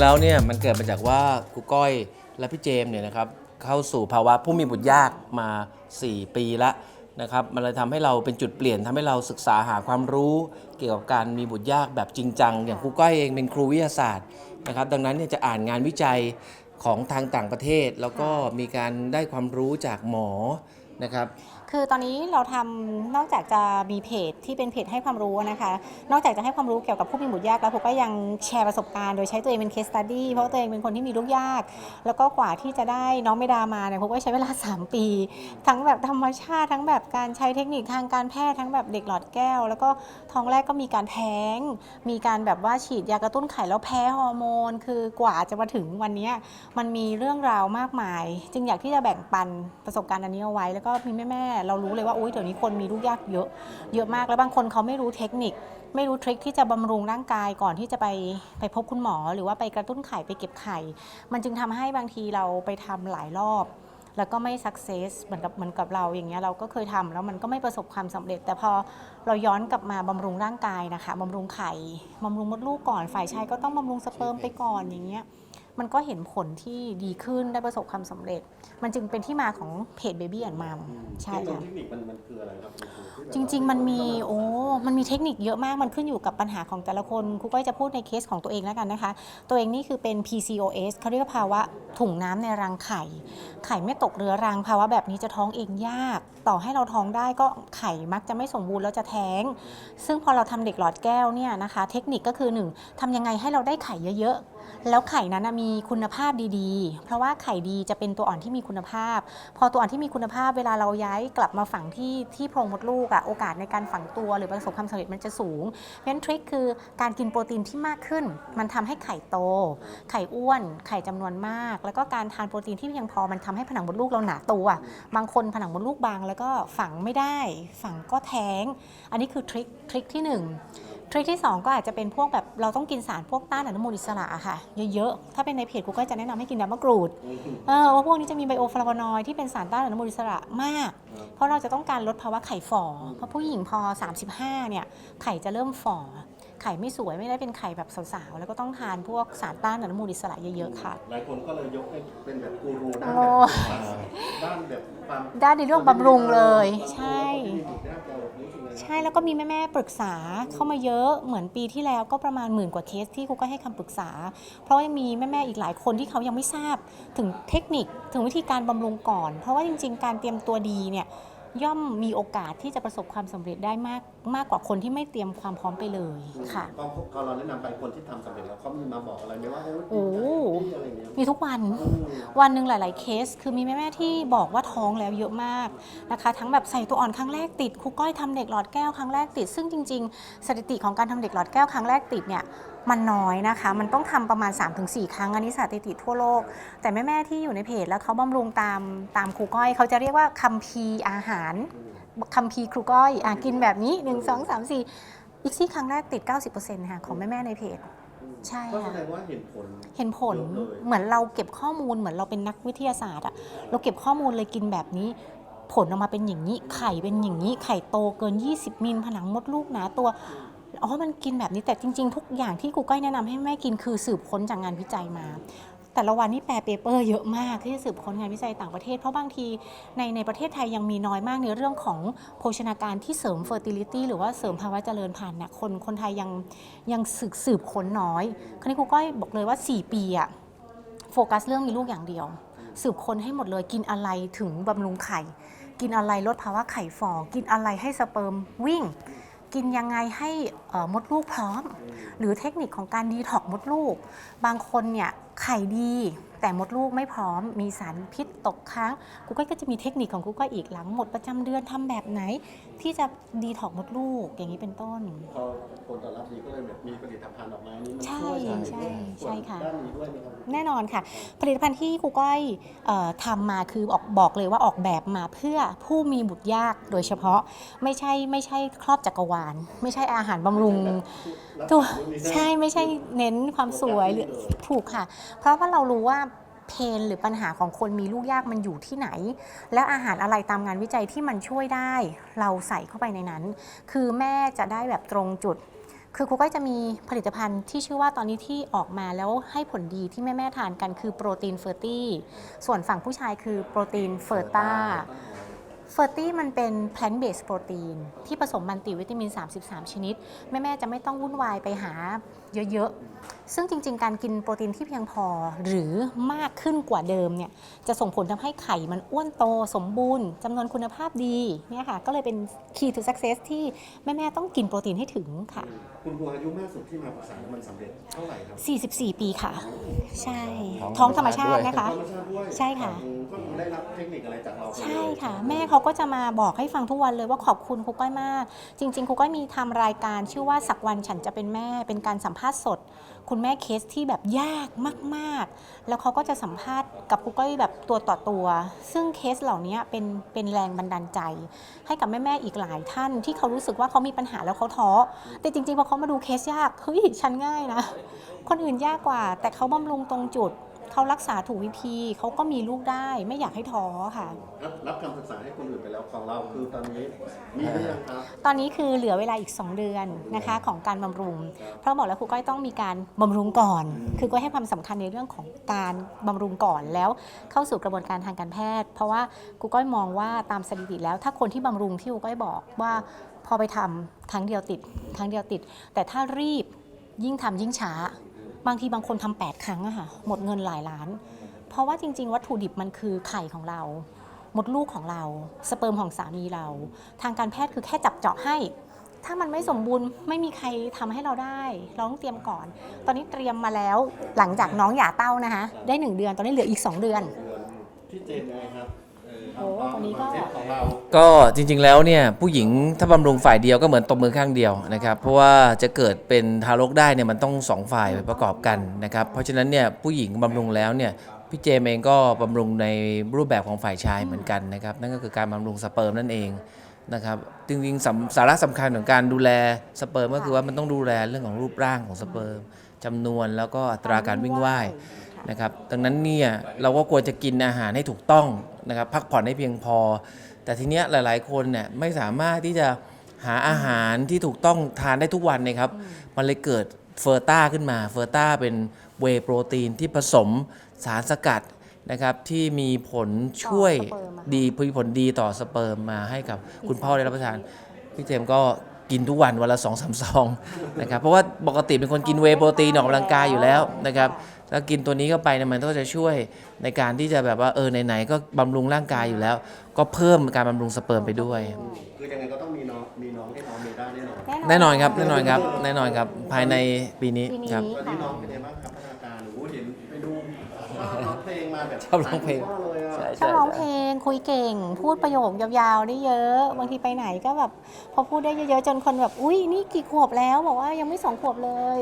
แล้วเนี่ยมันเกิดมาจากว่าครูก้อยและพี่เจมเนี่ยนะครับเข้าสู่ภาวะผู้มีบุตรยากมา 4 ปีละนะครับมันเลยทำให้เราเป็นจุดเปลี่ยนทำให้เราศึกษาหาความรู้เกี่ยวกับการมีบุตรยากแบบจริงจัง อย่างครูก้อยเองเป็นครูวิทยาศาสตร์นะครับดังนั้นเนี่ยจะอ่านงานวิจัยของทางต่างประเทศ แล้วก็มีการได้ความรู้จากหมอนะครับ คือตอนนี้เราทำนอกจากจะมีเพจที่เป็นเพจให้ความรู้นะคะ นอกจากจะให้ความรู้เกี่ยวกับผู้มีบุตรยากแล้วผมก็ยังแชร์ประสบการณ์โดยใช้ตัวเองเป็น case study เพราะตัวเองเป็นคนที่มีลูกยาก แล้วก็กว่าที่จะได้น้องเมดามาเนี่ยผมก็ใช้เวลา 3 ปี ทั้งแบบธรรมชาติทั้งแบบการใช้เทคนิคทางการแพทย์ทั้งแบบเด็กหลอดแก้ว แล้วก็ท้องแรกก็มีการแท้ง มีการแบบว่าฉีดยากระตุ้นไข่แล้วแพ้ฮอร์โมน คือกว่าจะมาถึงวันนี้มันมีเรื่องราวมากมาย จึงอยากที่จะแบ่งปันประสบการณ์อันนี้เอาไว้ แล้วก็มีแม่เรารู้เลยว่าอุ้ยเดี๋ยวนี้คนมีลูกยากเยอะ เยอะมากแล้วบางคนเขาไม่รู้เทคนิค ไม่รู้ทริคที่จะบำรุงร่างกายก่อนที่จะไปไปพบคุณหมอ หรือว่าไปกระตุ้นไข่ไปเก็บไข่ มันจึงทำให้บางทีเราไปทำหลายรอบ แล้วก็ไม่สักเซสเหมือนกับเหมือนกับเราอย่างเงี้ยเราก็เคยทำแล้วมันก็ไม่ประสบความสำเร็จ แต่พอเราย้อนกลับมาบำรุงร่างกายนะคะบำรุงไข่บำรุงมดลูกก่อนฝ่ายชายก็ต้องบำรุงสเปิร์มไปก่อนอย่างเงี้ย มันก็เห็นผลที่ดีขึ้นได้ประสบความสำเร็จ มันจึงเป็นที่มาของเพจ Baby and Mom ใช่เทคค่ะนิคมันมันคืออะไรครับคุณครูที่แบบจริง ๆ มันมีโอ้ มันมีเทคนิคเยอะมาก มันขึ้นอยู่กับปัญหาของแต่ละคนครูก้อยจะพูดในเคสของตัวเองแล้วกันนะคะ ตัวเองนี่คือเป็น PCOS เขาเรียกว่าภาวะถุงน้ำในรังไข่ ไข่ไม่ตกเรือรังภาวะแบบนี้จะท้องเองยาก ต่อให้เราท้องได้ก็ไข่มักจะไม่สมบูรณ์แล้วจะแท้ง ซึ่งพอเราทำเด็กหลอดแก้วเนี่ยนะคะ เทคนิคก็คือ1ทำยังไงให้เราได้ไข่เยอะๆ แล้วไข่นั้นมีคุณภาพดีๆ เพราะว่าไข่ดีจะเป็นตัวอ่อนที่มีคุณภาพ พอตัวอ่อนที่มีคุณภาพเวลาเราย้ายกลับมาฝังที่ที่โพรงมดลูกอะโอกาสในการฝังตัวหรือประสบความสำเร็จมันจะสูงเพราะฉะนั้นทริคคือการกินโปรตีนที่มากขึ้น มันทำให้ไข่โต ไข่อ้วน ไข่จำนวนมาก แล้วก็การทานโปรตีนที่เพียงพอมันทำให้ผนังมดลูกเราหนาตัว บางคนผนังมดลูกบางแล้วก็ฝังไม่ได้ ฝังก็แท้ง อันนี้คือทริคทริคที่หนึ่ง ทริคที่ 2 ก็อาจจะเป็นพวกแบบเราต้องกินสารพวกต้านอนุมูลอิสระอะค่ะ เยอะๆ ถ้าเป็นในเพจกูก็จะแนะนำให้กินน้ำมะกรูดเออว่าพวกนี้จะมีไบโอฟลาโวนอยด์ที่เป็นสารต้านอนุมูลอิสระมาก เพราะเราจะต้องการลดภาวะไข่ฝ่อเพราะผู้หญิงพอ 35 เนี่ยไข่จะเริ่มฝ่อไข่ไม่สวยไม่ได้เป็นไข่แบบสาวๆ แล้วก็ต้องทานพวกสารต้านอนุมูลอิสระเยอะๆค่ะ หลายคนก็เลยยกให้เป็นแบบกูรูด้านโอ้แบบด้านแบบความ ด้านในเรื่องบำรุงเลย ใช่ที่มีบุตรยากจะรู้สึกไงใช่แล้วก็มีแม่ๆปรึกษาเข้ามาเยอะเหมือนปีที่แล้วก็ประมาณหมื่นกว่าเคสที่ครูก็ให้คำปรึกษา เพราะว่ายังมีแม่ๆอีกหลายคนที่เขายังไม่ทราบถึงเทคนิคถึงวิธีการบำรุงก่อน เพราะว่าจริง ๆ การเตรียมตัวดีเนี่ย ย่อมมีโอกาสที่จะประสบความสำเร็จได้มากมากกว่าคนที่ไม่เตรียมความพร้อมไปเลยค่ะ ก็พอเราแนะนำไปคนที่ทำสำเร็จแล้วเขามีมาบอกอะไรไหมว่าโอ้ยโอ้ดีอะไรเงี้ยมีทุกวัน อืมวันหนึ่งหลาย ๆ เคส คือมีแม่ ๆ ที่บอกว่าท้องแล้วเยอะมากนะคะ ทั้งแบบใส่ตัวอ่อนครั้งแรกติดครูก้อยทำเด็กหลอดแก้วครั้งแรกติด ซึ่งจริง ๆ สถิติของการทำเด็กหลอดแก้วครั้งแรกติดเนี่ย มันน้อยนะคะ มันต้องทำประมาณ 3-4 ครั้งอันนี้สถิติทั่วโลก แต่แม่ๆที่อยู่ในเพจแล้วเขาบำรุงตามตามครูก้อย เขาจะเรียกว่าคัมภีร์อาหารคัมภีร์ครูก้อยอะกินแบบนี้ 1 2 3 4 อีกซี่ครั้งแรกติด 90%ค่ะของแม่ๆในเพจใช่ก็ค่ะแสดงว่าเห็นผล เห็นผลเยอะเลยเหมือนเราเก็บข้อมูลเหมือนเราเป็นนักวิทยาศาสตร์อะเราเก็บข้อมูลเลยกินแบบนี้ ผลออกมาเป็นอย่างนี้ ไข่เป็นอย่างนี้ ไข่โตเกิน 20 มิลผนังมดลูกหนาตัว อ๋อมันกินแบบนี้แต่จริง ๆ ทุกอย่างที่กูก้อยแนะนำให้แม่กินคือสืบค้นจากงานวิจัยมา แต่ละวันนี่แปลเปเปอร์เยอะมากที่จะสืบค้นงานวิจัยต่างประเทศ เพราะบางทีในในประเทศไทยยังมีน้อยมากในเรื่องของโภชนาการที่เสริม fertility หรือว่าเสริมภาวะเจริญพันธุ์นะคนคนไทยยังยังสืบสืบค้นน้อยคราวนี้ครูก้อยบอกเลยว่า 4 ปีอะโฟกัสเรื่องมีลูกอย่างเดียว สืบค้นให้หมดเลยกินอะไรถึงบำรุงไข่ กินอะไรลดภาวะไข่ฝ่อกินอะไรให้สเปิร์มวิ่ง กินยังไงให้มดลูกพร้อม หรือเทคนิคของการดีท็อกมดลูก บางคนเนี่ยไข่ดี แต่มดลูกไม่พร้อม มีสารพิษตกค้างกูก้อยก็จะมีเทคนิคของกูก้อยอีกหลังหมดประจำเดือนทำแบบไหน ที่จะดีท็อกมดลูกอย่างนี้เป็นต้นพอผลตอบรับดีก็เลยแบบมีผลิตภัณฑ์ออกมาอันนี้มันใช่ช่วยใช่ใช่ค่ะส่วนด้านนี้ด้วยไหมครับแน่นอนค่ะ ผลิตภัณฑ์ที่ครูก้อยเออทำมาคือออกบอกเลยว่าออกแบบมาเพื่อผู้มีบุตรยากโดยเฉพาะไม่ใช่ไม่ใช่ครอบจักรวาล ไม่ใช่อาหารบำรุงถูกใช่ไม่ใช่เน้นความสวยหรือถูกค่ะเพราะว่าเรารู้ว่าเพนหรือปัญหาของคนมีลูกยากมันอยู่ที่ไหน แล้วอาหารอะไรตามงานวิจัยที่มันช่วยได้ เราใส่เข้าไปในนั้น คือแม่จะได้แบบตรงจุด คือครูก้อยจะมีผลิตภัณฑ์ที่ชื่อว่าตอนนี้ที่ออกมาแล้วให้ผลดีที่แม่ๆทานกันคือโปรตีนเฟอร์ตี้ส่วนฝั่งผู้ชายคือโปรตีนเฟอร์ต้าเฟอร์ตี้มันเป็น plant based โปรตีนที่ผสมมัลติวิตามิน 33 ชนิด แม่ ๆ จะไม่ต้องวุ่นวายไปหา เยอะๆ ซึ่งจริง ๆ การกินโปรตีนที่เพียงพอหรือมากขึ้นกว่าเดิมเนี่ยจะส่งผลทำให้ไข่มันอ้วนโตสมบูรณ์จำนวนคุณภาพดีเนี่ยค่ะก็เลยเป็น key to success ที่แม่ ๆ ต้องกินโปรตีนให้ถึงค่ะ คุณครูอายุมากสุดที่มาปรึกษาแล้วมันสำเร็จเท่าไหร่ครับ 44 ปีค่ะ ใช่ ท้ท้อองงธรรมชาติด้วยนะคะธรรมชาติด้วยใช่ค่ะอืมก็ได้รับเทคนิคอะไรจากเราไปเลยใช่ค่ะ แม่เขาก็จะมาบอกให้ฟังทุกวันเลยว่าขอบคุณครูก้อยมาก จริง ๆครูก้อยมีทำรายการชื่อว่าสักวันฉันจะเป็นแม่เป็นการสัมภาษณ์สด คุณแม่เคสที่แบบยากมากๆ แล้วเขาก็จะสัมภาษณ์กับครูก้อยแบบตัวต่อตัว ซึ่งเคสเหล่านี้เป็นเป็นแรงบันดาลใจ ให้กับแม่ๆอีกหลายท่านที่เขารู้สึกว่าเขามีปัญหาแล้วเขาท้อแต่จริงๆพอเขามาดูเคสยากเฮ้ยฉันง่ายนะคนอื่นยากกว่า แต่เขาบำรุงตรงจุด เขารักษาถูกวิธีเขาก็มีลูกได้ไม่อยากให้ท้อค่ะ รับรับคำปรึกษาให้คนอื่นไปแล้วของเราคือตอนนี้มีหรือยังครับ ตอนนี้คือเหลือเวลาอีก 2 เดือนนะคะของการบำรุง เพราะบอกแล้วครูก้อยต้องมีการบำรุงก่อน คือก้อยให้ความสำคัญในเรื่องของการบำรุงก่อนแล้ว เข้าสู่กระบวนการทางการแพทย์ เพราะว่าครูก้อยมองว่าตามสถิติแล้ว ถ้าคนที่บำรุงที่ครูก้อยบอกว่าพอไปทำครั้งเดียวติดครั้งเดียวติด แต่ถ้ารีบยิ่งทำยิ่งช้า บางทีบางคนทำแปดครั้งอะค่ะหมดเงินหลายล้าน เพราะว่าจริง ๆ วัตถุดิบมันคือไข่ของเรา มดลูกของเรา สเปิร์มของสามีเรา ทางการแพทย์คือแค่จับเจาะให้ ถ้ามันไม่สมบูรณ์ไม่มีใครทำให้เราได้เราต้องเตรียมก่อน ตอนนี้เตรียมมาแล้วหลังจากน้องหย่าเต้านะคะได้ 1 เดือนตอนนี้เหลืออีก 2 เดือนเดือนพี่เจนยังไงครับ โอ้วันนี้ก็ก็จริงๆแล้วเนี่ยผู้หญิงถ้าบำรุงฝ่ายเดียวก็เหมือนตบมือข้างเดียวนะครับเพราะว่าจะเกิดเป็นทารกได้เนี่ยมันต้องสองฝ่ายประกอบกันนะครับเพราะฉะนั้นเนี่ยผู้หญิงบำรุงแล้วเนี่ยพี่เจมเองก็บำรุงในรูปแบบของฝ่ายชายเหมือนกันนะครับนั่นก็คือการบำรุงสเปิร์มนั่นเองนะครับจริงๆสำสาระสำคัญของการดูแลสเปิร์มก็คือว่ามันต้องดูแลเรื่องของรูปร่างของสเปิร์มจำนวนแล้วก็อัตราการวิ่งว่าย นะครับดังนั้นเนี่ยเราก็ควรจะกินอาหารให้ถูกต้องนะครับพักผ่อนให้เพียงพอ แต่ทีเนี้ยหลาย ๆ คนเนี่ยไม่สามารถที่จะหาอาหารที่ถูกต้องทานได้ทุกวันนะครับ มันเลยเกิดเฟอร์ต้าขึ้นมา เฟอร์ต้าเป็นเวย์โปรตีนที่ผสมสารสกัดนะครับที่มีผลช่วยต่อสเปิร์มอะดีมีผลดีต่อสเปิร์มมาให้กับคุณพ่อได้รับประทาน พี่เจมส์ก็กินทุกวันวันละสองสามซองนะครับเพราะว่าปกติเป็นคนกินเวย์โปรตีนออกกำลังกายอยู่แล้วนะครับ แล้วกินตัวนี้เข้าไปเนี่ยมันก็จะช่วยในการที่จะแบบว่าเออไหนๆก็บำรุงร่างกายอยู่แล้ว ก็เพิ่มการบำรุงสเปิร์มไปด้วย คือยังไงก็ต้องมีน้องมีน้องให้น้องเมด้าแน่นอนแน่นอนครับแน่นอนครับแน่นอนครับภายในปีนี้ปีนี้ครับ ตอนนี้น้องเป็นยังไงบ้างครับ ลงมาแบบชอบร้องเพลงตามคุณพ่อเลยอะใช่ชอบร้องเพลงคุยเก่ง พูดประโยคยาวๆได้เยอะบางทีไปไหนก็แบบพอพูดได้เยอะๆจนคนแบบอุ้ยนี่กี่ขวบแล้วบอกว่ายังไม่สองขวบเลย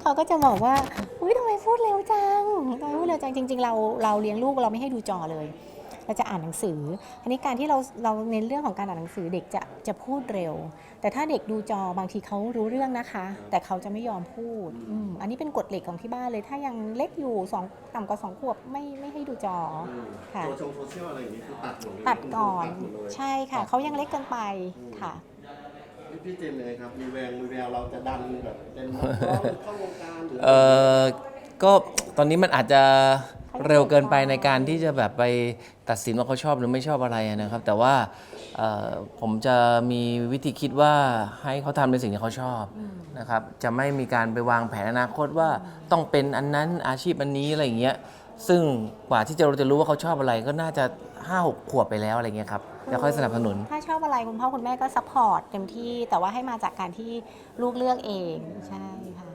เขาก็จะบอกว่าอุ้ยทำไมพูดเร็วจังทำไมพูดเร็วจังจริง ๆ เราเราเลี้ยงลูกเราไม่ให้ดูจอเลย เราจะอ่านหนังสืออันนี้การที่เราเราเน้นเรื่องของการอ่านหนังสือเด็กจะจะพูดเร็ว แต่ถ้าเด็กดูจอบางทีเขารู้เรื่องนะคะ แต่เขาจะไม่ยอมพูดอืมอันนี้เป็นกฎเหล็กของที่บ้านเลย ถ้ายังเล็กอยู่สองต่ำกว่าสองขวบไม่ไม่ให้ดูจออืมค่ะโซเชียลโซเชียลอะไรอย่างนี้คือตัดหมดเลยตัดก่อนตัดหมดเลยใช่ค่ะเขายังเล็กเกินไปค่ะพี่พี่เจมส์เลยครับมีแววมีแววเราจะดันแบบเป็นนักร้องเข้าวงการหรือเออก็ตอนนี้มันอาจจะ เร็วเกินไปในการที่จะแบบไปตัดสินว่าเขาชอบหรือไม่ชอบอะไรนะครับ แต่ว่าเอ่อผมจะมีวิธีคิดว่าให้เขาทำในสิ่งที่เขาชอบนะครับจะไม่มีการไปวางแผนอนาคตว่าต้องเป็นอันนั้นอาชีพอันนี้อะไรอย่างเงี้ยซึ่งกว่าที่จะเราจะรู้ว่าเขาชอบอะไรก็น่าจะ5้าหกขวบไปแล้วอะไรเงี้ยครับแล้วค่อยสนับสนุน ถ้าชอบอะไรคุณพ่อคุณแม่ก็ซัพพอร์ตเต็มที่แต่ว่าให้มาจากการที่ลูกเลือกเองใช่ค่ะ